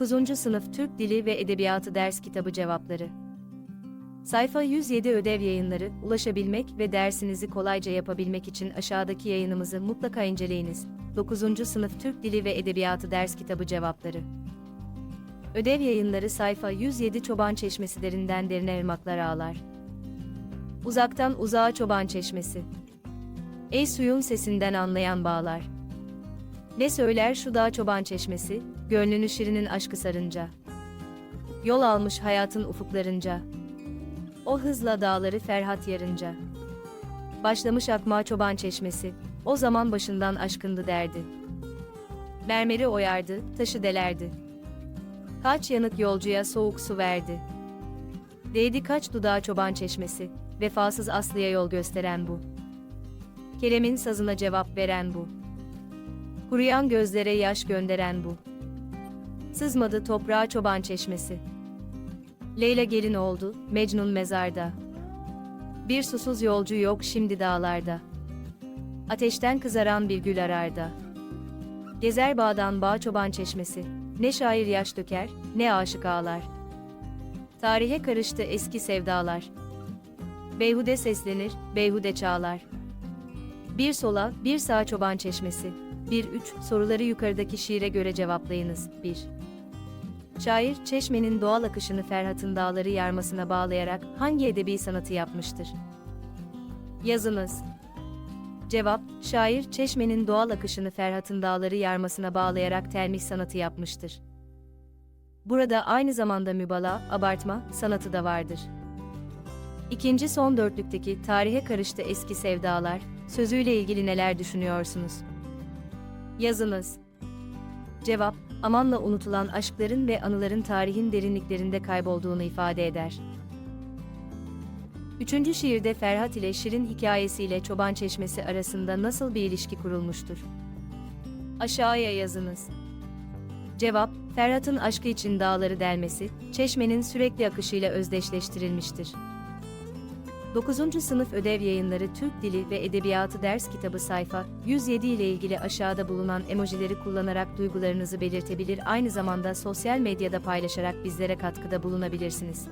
9. Sınıf Türk Dili ve Edebiyatı Ders Kitabı Cevapları Sayfa 107 Ödev Yayınları, ulaşabilmek ve dersinizi kolayca yapabilmek için aşağıdaki yayınımızı mutlaka inceleyiniz. 9. Sınıf Türk Dili ve Edebiyatı Ders Kitabı Cevapları Ödev Yayınları sayfa 107 Çoban Çeşmesi derinden derine ırmaklar ağlar. Uzaktan uzağa çoban çeşmesi. Ey suyun sesinden anlayan bağlar. Ne söyler şu dağ çoban çeşmesi, gönlünü şirinin aşkı sarınca. Yol almış hayatın ufuklarınca. O hızla dağları Ferhat yarınca. Başlamış akma çoban çeşmesi, o zaman başından aşkındı derdi. Mermeri oyardı, taşı delerdi. Kaç yanık yolcuya soğuk su verdi. Değdi kaç dudağa çoban çeşmesi, vefasız Aslı'ya yol gösteren bu. Kerem'in sazına cevap veren bu. Kuruyan gözlere yaş gönderen bu. Sızmadı toprağa çoban çeşmesi. Leyla gelin oldu, Mecnun mezarda. Bir susuz yolcu yok şimdi dağlarda. Ateşten kızaran bir gül ararda. Gezer bağdan bağ çoban çeşmesi. Ne şair yaş döker, ne aşık ağlar. Tarihe karıştı eski sevdalar. Beyhude seslenir, beyhude çağlar. Bir sola, bir sağa çoban çeşmesi. 1-3 soruları yukarıdaki şiire göre cevaplayınız. 1. Şair, Çeşme'nin doğal akışını Ferhat'ın dağları yarmasına bağlayarak hangi edebi sanatı yapmıştır? Yazınız. Cevap, şair Çeşme'nin doğal akışını Ferhat'ın dağları yarmasına bağlayarak telmih sanatı yapmıştır. Burada aynı zamanda mübalağa, abartma sanatı da vardır. İkinci son dörtlükteki tarihe karıştı eski sevdalar sözüyle ilgili neler düşünüyorsunuz? Yazınız. Cevap, amanla unutulan aşkların ve anıların tarihin derinliklerinde kaybolduğunu ifade eder. Üçüncü şiirde Ferhat ile Şirin hikayesiyle Çoban Çeşmesi arasında nasıl bir ilişki kurulmuştur? Aşağıya yazınız. Cevap, Ferhat'ın aşkı için dağları delmesi, çeşmenin sürekli akışıyla özdeşleştirilmiştir. 9. Sınıf Ödev Yayınları Türk Dili ve Edebiyatı Ders Kitabı sayfa 107 ile ilgili aşağıda bulunan emojileri kullanarak duygularınızı belirtebilir aynı zamanda sosyal medyada paylaşarak bizlere katkıda bulunabilirsiniz.